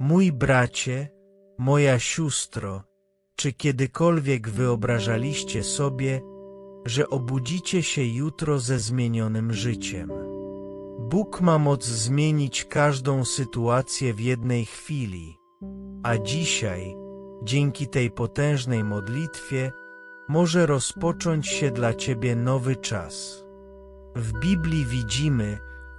Mój bracie, moja sióstro, czy kiedykolwiek wyobrażaliście sobie, że obudzicie się jutro ze zmienionym życiem? Bóg ma moc zmienić każdą sytuację w jednej chwili, a dzisiaj, dzięki tej potężnej modlitwie, może rozpocząć się dla Ciebie nowy czas. W Biblii widzimy,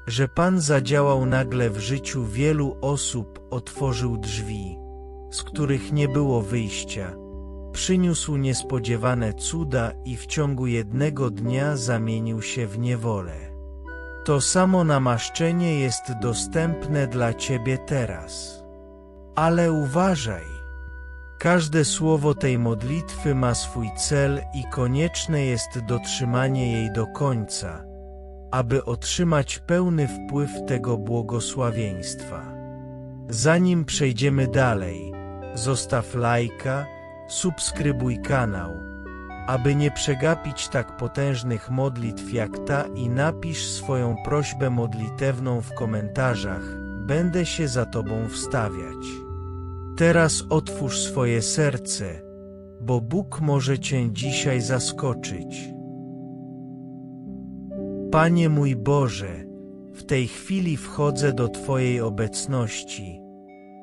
że Pan zadziałał nagle w życiu wielu osób, otworzył drzwi, z których nie było wyjścia, przyniósł niespodziewane cuda i w ciągu jednego dnia zamienił się w niewolę. To samo namaszczenie jest dostępne dla Ciebie teraz. Ale uważaj! Każde słowo tej modlitwy ma swój cel i konieczne jest dotrzymanie jej do końca, aby otrzymać pełny wpływ tego błogosławieństwa. Zanim przejdziemy dalej, zostaw lajka, subskrybuj kanał, aby nie przegapić tak potężnych modlitw jak ta i napisz swoją prośbę modlitewną w komentarzach, będę się za Tobą wstawiać. Teraz otwórz swoje serce, bo Bóg może Cię dzisiaj zaskoczyć. Panie mój Boże, w tej chwili wchodzę do Twojej obecności,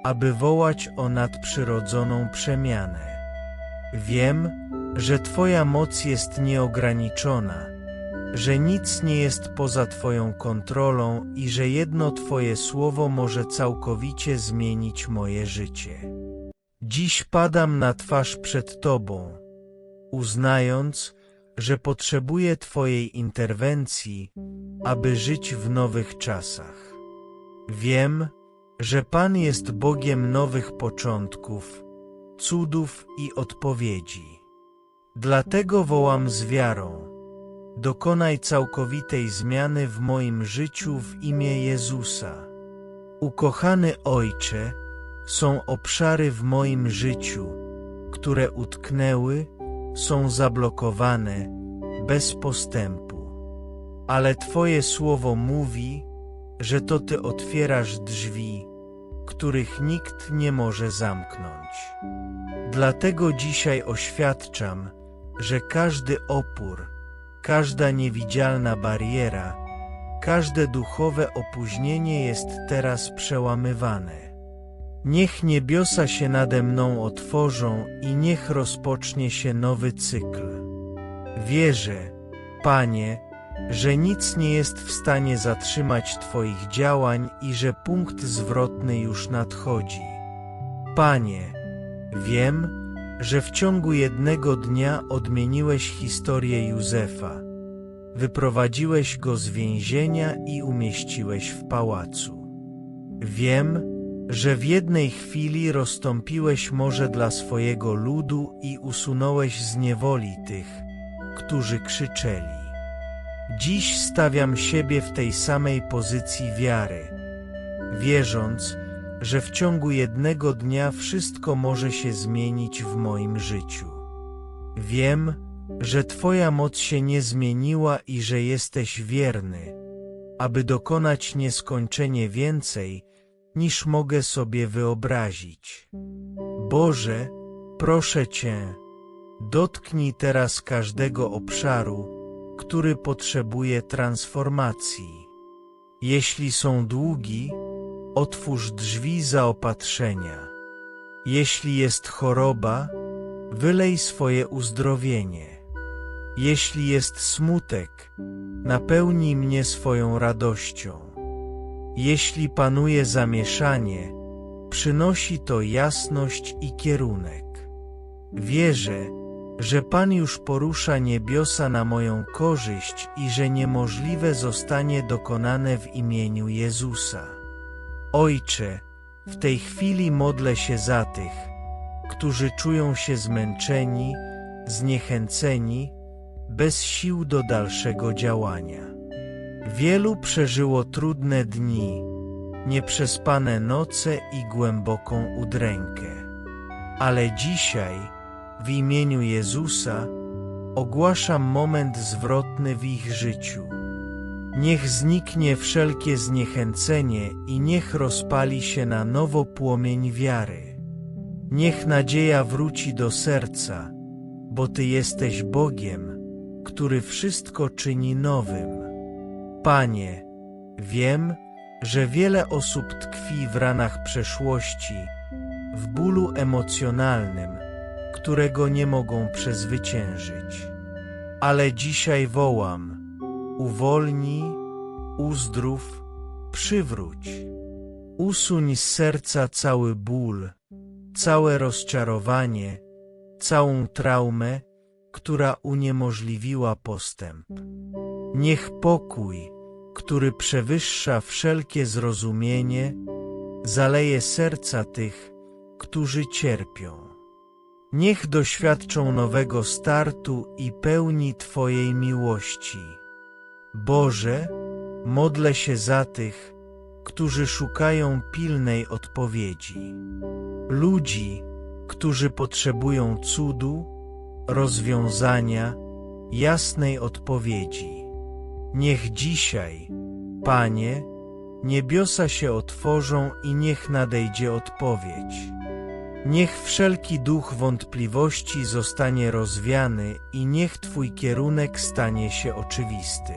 aby wołać o nadprzyrodzoną przemianę. Wiem, że Twoja moc jest nieograniczona, że nic nie jest poza Twoją kontrolą i że jedno Twoje słowo może całkowicie zmienić moje życie. Dziś padam na twarz przed Tobą, uznając, że potrzebuję Twojej interwencji, aby żyć w nowych czasach. Wiem, że Pan jest Bogiem nowych początków, cudów i odpowiedzi. Dlatego wołam z wiarą. Dokonaj całkowitej zmiany w moim życiu w imię Jezusa. Ukochany Ojcze, są obszary w moim życiu, które utknęły, są zablokowane, bez postępu. Ale Twoje słowo mówi, że to Ty otwierasz drzwi, których nikt nie może zamknąć. Dlatego dzisiaj oświadczam, że każdy opór, każda niewidzialna bariera, każde duchowe opóźnienie jest teraz przełamywane. Niech niebiosa się nade mną otworzą i niech rozpocznie się nowy cykl. Wierzę, Panie, że nic nie jest w stanie zatrzymać Twoich działań i że punkt zwrotny już nadchodzi. Panie, wiem, że w ciągu jednego dnia odmieniłeś historię Józefa. Wyprowadziłeś go z więzienia i umieściłeś w pałacu. Wiem, że w jednej chwili rozstąpiłeś morze dla swojego ludu i usunąłeś z niewoli tych, którzy krzyczeli. Dziś stawiam siebie w tej samej pozycji wiary, wierząc, że w ciągu jednego dnia wszystko może się zmienić w moim życiu. Wiem, że Twoja moc się nie zmieniła i że jesteś wierny, aby dokonać nieskończenie więcej, niż mogę sobie wyobrazić. Boże, proszę Cię, dotknij teraz każdego obszaru, który potrzebuje transformacji. Jeśli są długi, otwórz drzwi zaopatrzenia. Jeśli jest choroba, wylej swoje uzdrowienie. Jeśli jest smutek, napełnij mnie swoją radością. Jeśli panuje zamieszanie, przynosi to jasność i kierunek. Wierzę, że Pan już porusza niebiosa na moją korzyść i że niemożliwe zostanie dokonane w imieniu Jezusa. Ojcze, w tej chwili modlę się za tych, którzy czują się zmęczeni, zniechęceni, bez sił do dalszego działania. Wielu przeżyło trudne dni, nieprzespane noce i głęboką udrękę. Ale dzisiaj, w imieniu Jezusa, ogłaszam moment zwrotny w ich życiu. Niech zniknie wszelkie zniechęcenie i niech rozpali się na nowo płomień wiary. Niech nadzieja wróci do serca, bo Ty jesteś Bogiem, który wszystko czyni nowym. Panie, wiem, że wiele osób tkwi w ranach przeszłości, w bólu emocjonalnym, którego nie mogą przezwyciężyć. Ale dzisiaj wołam, uwolnij, uzdrów, przywróć. Usuń z serca cały ból, całe rozczarowanie, całą traumę, która uniemożliwiła postęp. Niech pokój, który przewyższa wszelkie zrozumienie, zaleje serca tych, którzy cierpią. Niech doświadczą nowego startu i pełni Twojej miłości. Boże, modlę się za tych, którzy szukają pilnej odpowiedzi. Ludzi, którzy potrzebują cudu, rozwiązania, jasnej odpowiedzi. Niech dzisiaj, Panie, niebiosa się otworzą i niech nadejdzie odpowiedź. Niech wszelki duch wątpliwości zostanie rozwiany i niech Twój kierunek stanie się oczywisty.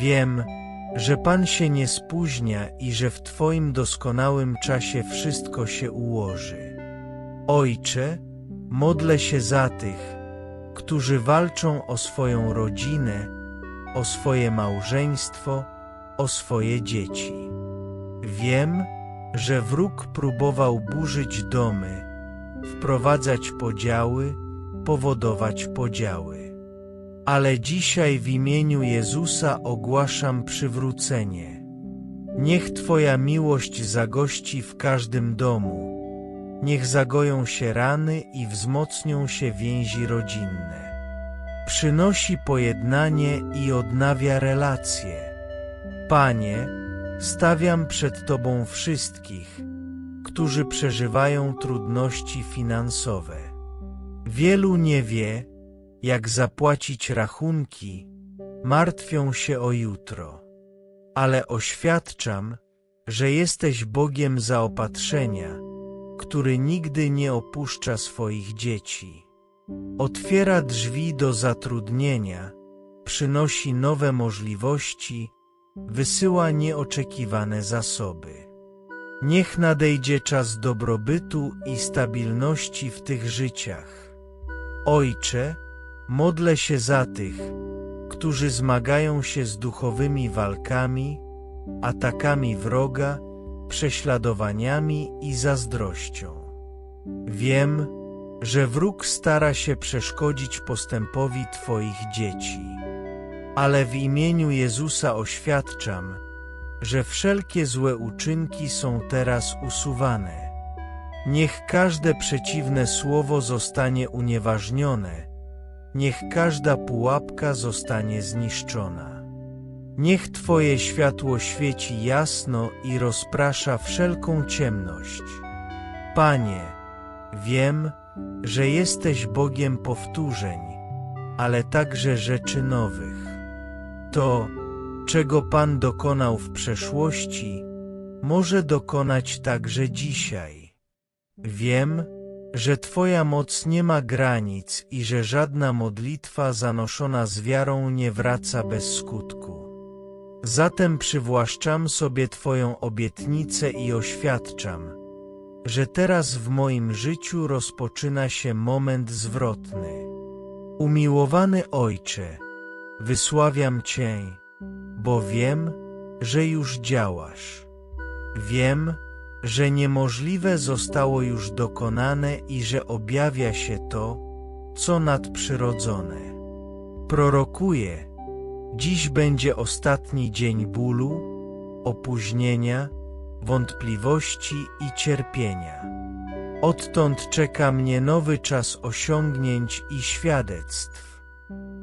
Wiem, że Pan się nie spóźnia i że w Twoim doskonałym czasie wszystko się ułoży. Ojcze, modlę się za tych, którzy walczą o swoją rodzinę, o swoje małżeństwo, o swoje dzieci. Wiem, że wróg próbował burzyć domy, wprowadzać podziały, powodować podziały. Ale dzisiaj w imieniu Jezusa ogłaszam przywrócenie. Niech Twoja miłość zagości w każdym domu. Niech zagoją się rany i wzmocnią się więzi rodzinne. Przynosi pojednanie i odnawia relacje. Panie, stawiam przed Tobą wszystkich, którzy przeżywają trudności finansowe. Wielu nie wie, jak zapłacić rachunki, martwią się o jutro. Ale oświadczam, że jesteś Bogiem zaopatrzenia, który nigdy nie opuszcza swoich dzieci. Otwiera drzwi do zatrudnienia, przynosi nowe możliwości, wysyła nieoczekiwane zasoby. Niech nadejdzie czas dobrobytu i stabilności w tych życiach. Ojcze, modlę się za tych, którzy zmagają się z duchowymi walkami, atakami wroga, prześladowaniami i zazdrością. Wiem, że wróg stara się przeszkodzić postępowi Twoich dzieci. Ale w imieniu Jezusa oświadczam, że wszelkie złe uczynki są teraz usuwane. Niech każde przeciwne słowo zostanie unieważnione, niech każda pułapka zostanie zniszczona. Niech Twoje światło świeci jasno i rozprasza wszelką ciemność. Panie, wiem, że jesteś Bogiem powtórzeń, ale także rzeczy nowych. To, czego Pan dokonał w przeszłości, może dokonać także dzisiaj. Wiem, że Twoja moc nie ma granic i że żadna modlitwa zanoszona z wiarą nie wraca bez skutku. Zatem przywłaszczam sobie Twoją obietnicę i oświadczam, że teraz w moim życiu rozpoczyna się moment zwrotny. Umiłowany Ojcze, wysławiam Cię, bo wiem, że już działasz. Wiem, że niemożliwe zostało już dokonane i że objawia się to, co nadprzyrodzone. Prorokuję, dziś będzie ostatni dzień bólu, opóźnienia, wątpliwości i cierpienia. Odtąd czeka mnie nowy czas osiągnięć i świadectw.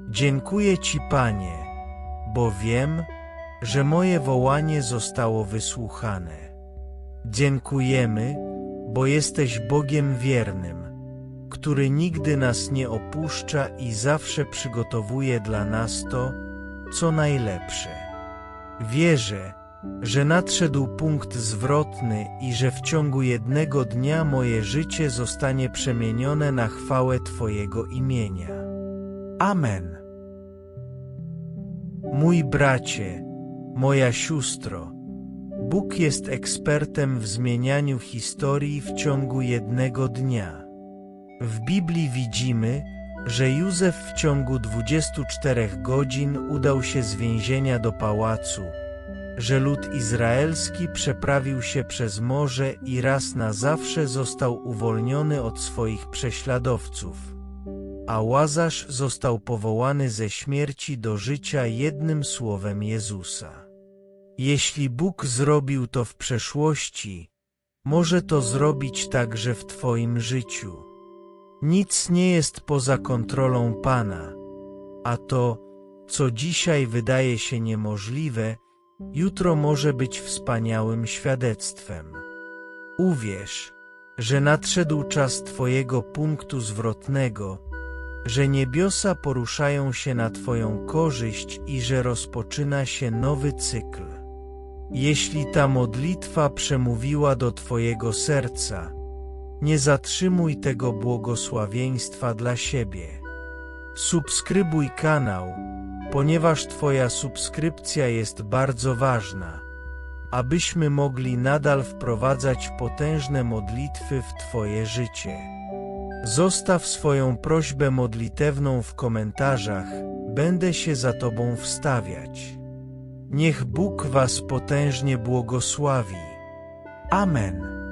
Dziękuję Ci, Panie, bo wiem, że moje wołanie zostało wysłuchane. Dziękujemy, bo jesteś Bogiem wiernym, który nigdy nas nie opuszcza i zawsze przygotowuje dla nas to, co najlepsze. Wierzę, że nadszedł punkt zwrotny i że w ciągu jednego dnia moje życie zostanie przemienione na chwałę Twojego imienia. Amen. Mój bracie, moja siostro, Bóg jest ekspertem w zmienianiu historii w ciągu jednego dnia. W Biblii widzimy, że Józef w ciągu 24 godzin udał się z więzienia do pałacu, że lud izraelski przeprawił się przez morze i raz na zawsze został uwolniony od swoich prześladowców, a Łazarz został powołany ze śmierci do życia jednym słowem Jezusa. Jeśli Bóg zrobił to w przeszłości, może to zrobić także w Twoim życiu. Nic nie jest poza kontrolą Pana, a to, co dzisiaj wydaje się niemożliwe, jutro może być wspaniałym świadectwem. Uwierz, że nadszedł czas Twojego punktu zwrotnego, że niebiosa poruszają się na Twoją korzyść i że rozpoczyna się nowy cykl. Jeśli ta modlitwa przemówiła do Twojego serca, nie zatrzymuj tego błogosławieństwa dla siebie. Subskrybuj kanał, ponieważ Twoja subskrypcja jest bardzo ważna, abyśmy mogli nadal wprowadzać potężne modlitwy w Twoje życie. Zostaw swoją prośbę modlitewną w komentarzach, będę się za Tobą wstawiać. Niech Bóg Was potężnie błogosławi. Amen.